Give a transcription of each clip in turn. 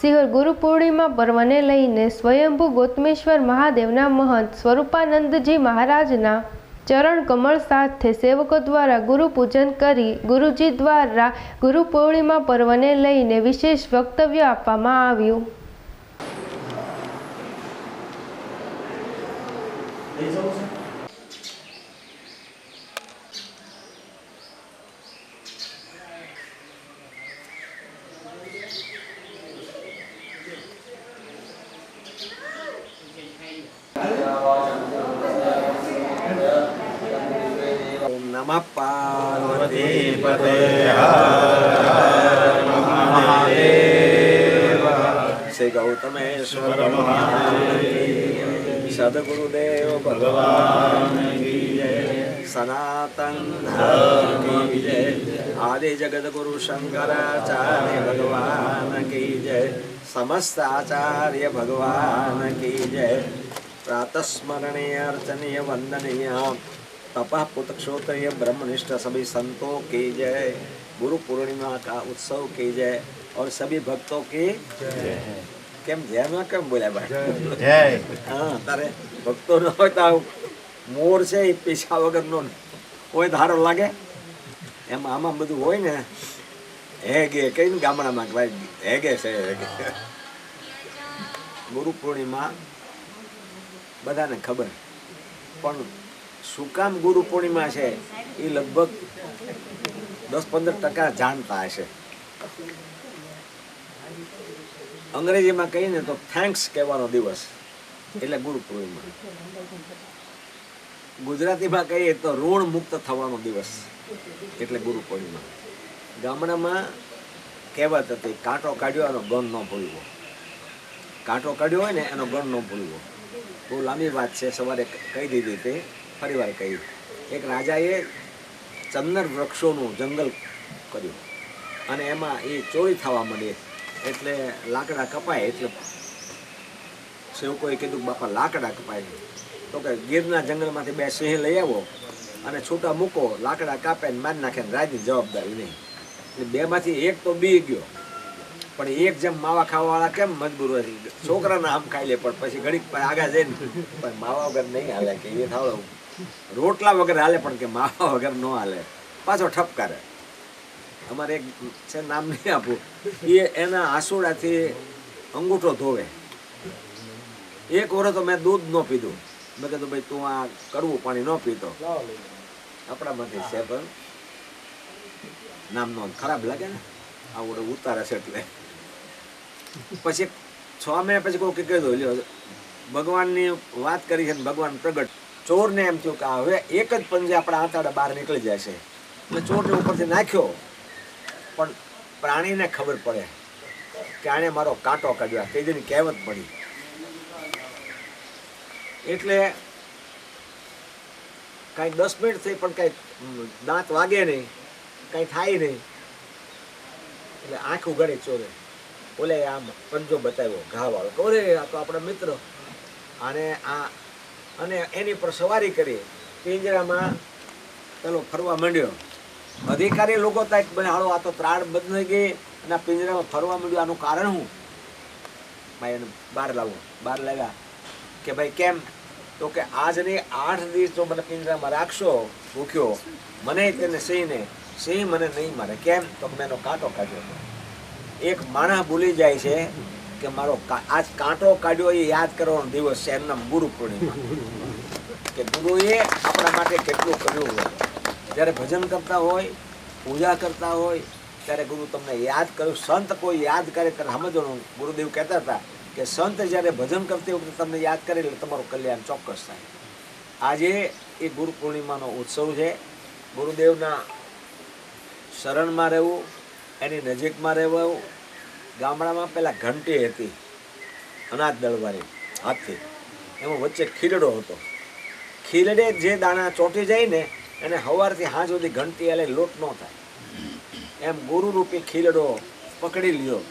સિંહર ગુરુ પૂર્ણિમા પર્વને લઈને સ્વયંભૂ ગોતમેશ્વર મહાદેવના મહંત સ્વરૂપાનંદજી મહારાજના ચરણ કમળ સાથે સેવકો દ્વારા ગુરુ પૂજન કરી ગુરુજી દ્વારા ગુરુ પૂર્ણિમા પર્વને લઈને વિશેષ વક્તવ્ય આપવામાં આવ્યું ઓમ નમઃ પાર્વતીપતે મહાદેવ શ્રી ગૌતમેશ્વર મહાદેવ સદગુરુદેવ ભગવાન સનાતન ધર્મ વિજય આદિ જગદગુરુ શંકરાચાર્ય ભગવાન કી જય સમસ્ત આચાર્ય ભગવાન કી જય પ્રાતસ્મરણીય અર્ચનીય વંદનીય तपः पुतक्षोत्रीय ब्रह्मनिष्ठ सभी संतों की जय गुरु पूर्णिमा का उत्सव की जय और सभी भक्तों की કેમ ધ્યાનમાં કેમ બોલ્યા ભાઈ જય હા તારે ભક્તો ન હોય તો આવું મોર છે એ પીછા વગરનો કોઈ ધારો લાગે એમ આમાં બધું હોય ને હે ગે કઈ ગામડામાં કે ભાઈ હે ગે છે હે ગે. ગુરુ પૂર્ણિમા બધાને ખબર પણ શું કામ ગુરુ પૂર્ણિમા છે? એ લગભગ દસ પંદર ટકા જાણતા હશે. અંગ્રેજીમાં કહીએ ને તો થેન્ક્સ કહેવાનો દિવસ, એટલે ગુરુ પૂર્ણિમા. ગુજરાતીમાં કહીએ તો ઋણ મુક્ત થવાનો દિવસ, એટલે ગુરુ પૂર્ણિમા. ગામડામાં કહેવત હતી, કાંટો કાઢ્યો એનો ગણ ન ભૂલવો. કાંટો કાઢ્યો હોય ને એનો ગણ ન ભૂલવો. બહુ લાંબી વાત છે, સવારે કહી દીધી તે ફરી વાર કહી એક રાજાએ ચંદન વૃક્ષોનું જંગલ કર્યું અને એમાં એ ચોરી થવા માંડી એટલે લાકડા કપાય એટલે સેવકોએ કીધું બાપા લાકડા કપાય તો કે ગીરના જંગલમાંથી બે સિંહ લઈ આવો અને છૂટા મૂકો, લાકડા કાપે ને મારી નાખે ને રાજની જવાબદારી નહીં. એટલે બેમાંથી એક તો બી ગયો. પણ એક જેમ માવા ખાવાવાળા કેમ મજબૂર હોય? છોકરાના આમ ખાઈ લે, પણ પછી ઘડીક આગળ જઈને, પણ માવા વગર નહીં હાલે કે એ થાવ રોટલા વગર હાલે, પણ કે માવા વગર ન હાલે. પાછો ઠપકારે. અમારે એક છે, નામ નહીં આપવું એ એના આસુડાથી અંગૂઠો ધોવે. એક વર્ષ તો મેં દૂધ ન પીધું. મેં કીધું, ભાઈ, તું આ કડવું પાણી ન પીતો. આપણામાંથી છે, પણ નામ નો ખરાબ લાગે ને. આવડે ઉતારે છે એટલે. પછી છ મહિના પછી કોઈ કીધું, લ્યો, ભગવાનની વાત કરી છે ભગવાન પ્રગટ ચોરને એમ થયું કે હવે એક જ પંજે આપણા આંતરડા બહાર નીકળી જાય છે એટલે ચોરને ઉપરથી નાખ્યો. પણ પ્રાણીને ખબર પડે કે આણે મારો કાંટો કાઢ્યો. તે તેજીની કહેવત પડી. એટલે કાંઈ દસ મિનિટ થઈ પણ કાંઈ દાંત વાગે નહીં. કાંઈ થાય નહીં. એટલે આંખ ઉગાડી ચોરે. બોલે, આમ પંજો બતાવ્યો, ઘા વાળો. કહો રે આ તો આપણા મિત્ર. અને આ અને એની પર સવારી કરી, પિંજરામાં પેલો ફરવા માંડ્યો. અધિકારી લોકો તો એક હાળો આ તો ત્રાડ બદલાઈ ગઈ અને પિંજરામાં ફરવા માંડ્યું. આનું કારણ શું? ભાઈ એને બહાર લાવો. બહાર લાવ્યા કે ભાઈ કેમ? તો કે આજની આઠ દિવસ જો મને પિંજરામાં રાખશો, ભૂખ્યો, મને તેને સિંહને સિંહ મને નહીં મારે. કેમ? તો મેં એનો કાંટો કાઢ્યો એક માણસ ભૂલી જાય છે કે મારો આજ કાંટો કાઢ્યો એ યાદ કરવાનો દિવસ છે એમના ગુરુ પૂર્ણિમા. કે ગુરુએ આપણા માટે કેટલું કર્યું હોય. જ્યારે ભજન કરતા હોય, પૂજા કરતા હોય, ત્યારે ગુરુ તમને યાદ કર્યું. સંત કોઈ યાદ કરે ત્યારે સમજવાનું. ગુરુદેવ કહેતા હતા કે સંત જ્યારે ભજન કરતી વખતે તમને યાદ કરે એટલે તમારું કલ્યાણ ચોક્કસ થાય. આજે એ ગુરુ પૂર્ણિમાનો ઉત્સવ છે. ગુરુદેવના શરણમાં રહેવું, એની નજીકમાં રહેવું ગામડામાં પહેલાં ઘંટી હતી, અનાજ દળવાની હાથથી એમાં વચ્ચે ખીલડો હતો. ખીલડે જે દાણા ચોંટી જાય ને, એને સવારથી હાંજ સુધી ઘંટી એટલે લોટ ન થાય. એમ ગુરુરૂપી ખીલડો પકડી લ્યો.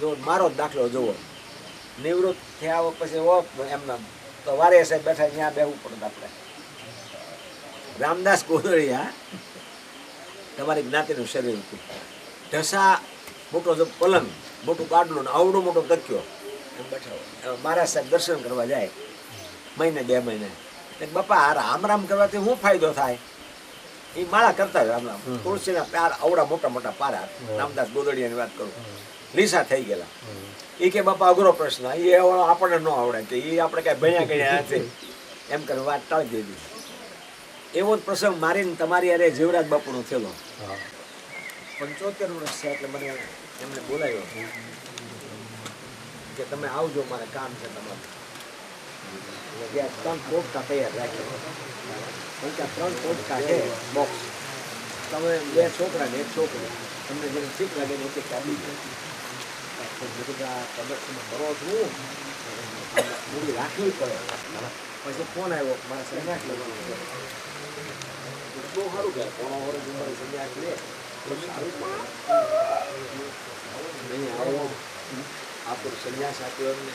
જો મારો દાખલો જુઓ નિવૃત્ત થયા પછી ઓ એમના તો વારે સાહેબ બેઠા ત્યાં બેવું પડે આપણે. રામદાસ કોદળિયા તમારી જ્ઞાતિનું શરીર હતું. ઢસા મોટો જો પલંગ મોટું ગાડલું ને આવડો મોટો તક્યો. એમ બેઠા મારા સાહેબ દર્શન કરવા જાય. મહિને બે મહિને. બાપા આ રામ રામ કરવાથી શું ફાયદો થાય? એ માળા કરતા હોય રામ રામ તુલસીના પ્યાર આવડા મોટા મોટા પારા. રામદાસ ગોદડિયાની વાત કરું. લીસા થઈ ગયેલા. એ કે બાપા અઘરો પ્રશ્ન. એ આપણને ન આવડે કે એ આપણે કાંઈ ભણ્યા ગણ્યા નથી એમ કરી વાત ટાળી દીધી. એવો જ પ્રસંગ મારીને તમારી અરે જીવરાજ બાપુનો થયેલો. પંચોતેર વર્ષ છે એટલે મને એમને બોલાવ્યો કે તમે આવજો, મારે કામ છે તમારું. એટલે ત્રણ પોટકા તૈયાર રાખ્યા. પણ ત્યાં ત્રણ પોટકા છે બોક્સ તમે બે છોકરા ને એક છોકરી. તમને જેને ઠીક લાગે ને એક આ તમે કરો છું. મૂડી રાખવી પડે. પછી ફોન આવ્યો, મારા સંન્યાસ લેવાનો બહુ સારું કે પોણો વર્ષ સંન્યાસ લે આપણું સંન્યાસ આપ્યો એમને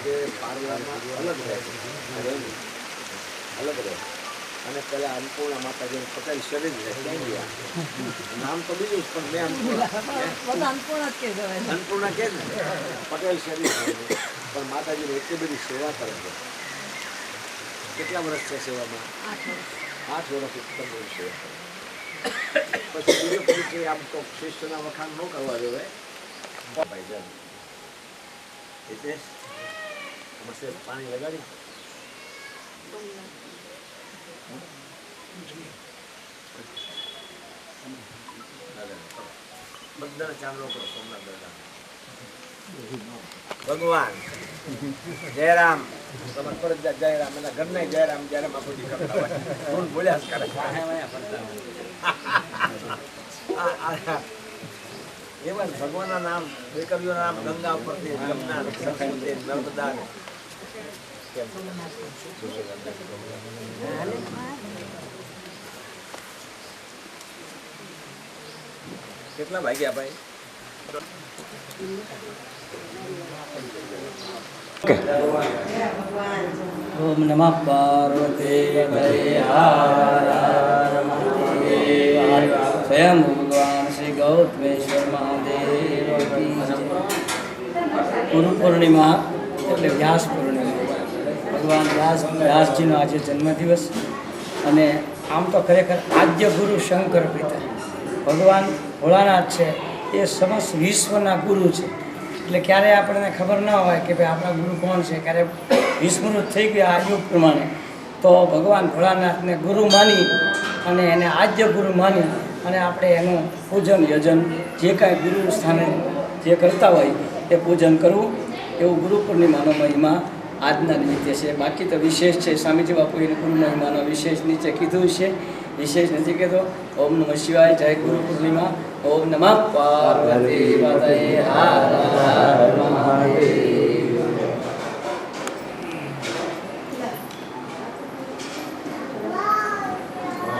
કે અલગ રહે અને એમ અલગ રહે અને પેલા અન્નપૂર્ણા માતાજીનું પટેલ શરીર રહે નામ તો બીજું પણ મેં અન્નપૂર્ણા અન્નપૂર્ણા કે ને પટેલ શરીર. પણ માતાજીની એટલી બધી સેવા કરે છે કેટલા વર્ષ છે સેવામાં આઠ વર્ષ ઉત્તમ સેવા કરે પછી આમ તો શિષ્યના વખાણ ન કરવા જોઈએ એટલે મસ્તે પાણી લગાડી બધાને ચાંદલો કરો, સોમનાથ દાદા ભગવાન. જયરામ. જયરામ. એના ઘરના જયરામ જયરામ ફોન બોલ્યા જ કરે? એવા ભગવાનના નામ દીકરીઓના નામ ગંગા ઉપરથી સરસ્વતી નર્મદા. કેટલા ભાગ્યા ભાઈ? ઓમ નમઃ પાર્વતી સ્વયં ભગવાન શ્રી ગૌતમેશ્વર મહાદેવ ગુરુ પૂર્ણિમા એટલે વ્યાસ પૂર્ણિમા. ભગવાન વ્યાસ વ્યાસજીનો આજે જન્મદિવસ. અને આમ તો ખરેખર આદ્ય ગુરુ શંકર પિતા. ભગવાન ભોળાનાથ છે. એ સમસ્ત વિશ્વના ગુરુ છે. એટલે ક્યારે આપણને ખબર ના હોય કે ભાઈ આપણા ગુરુ કોણ છે, ક્યારે વિસ્મૃત થઈ ગયા આ યુગ પ્રમાણે. તો ભગવાન ભોળાનાથને ગુરુ માની અને એને આદ્ય ગુરુ માની અને આપણે એનું પૂજન યજન જે કાંઈ ગુરુ સ્થાને જે કરતા હોય એ પૂજન કરવું. એવું ગુરુ પૂર્ણિમાનો મહિમા આજના નિમિત્તે છે. બાકી તો વિશેષ છે. સ્વામીજી બાપુએ ગુરુ મહિમાનો વિશેષ નીચે કીધું છે. વિશેષ નથી કહેતો. ઓમ નમઃ શિવાય જય ગુરુ પૂર્ણિમા ઓમ નમઃ. પાર્વતી પતયે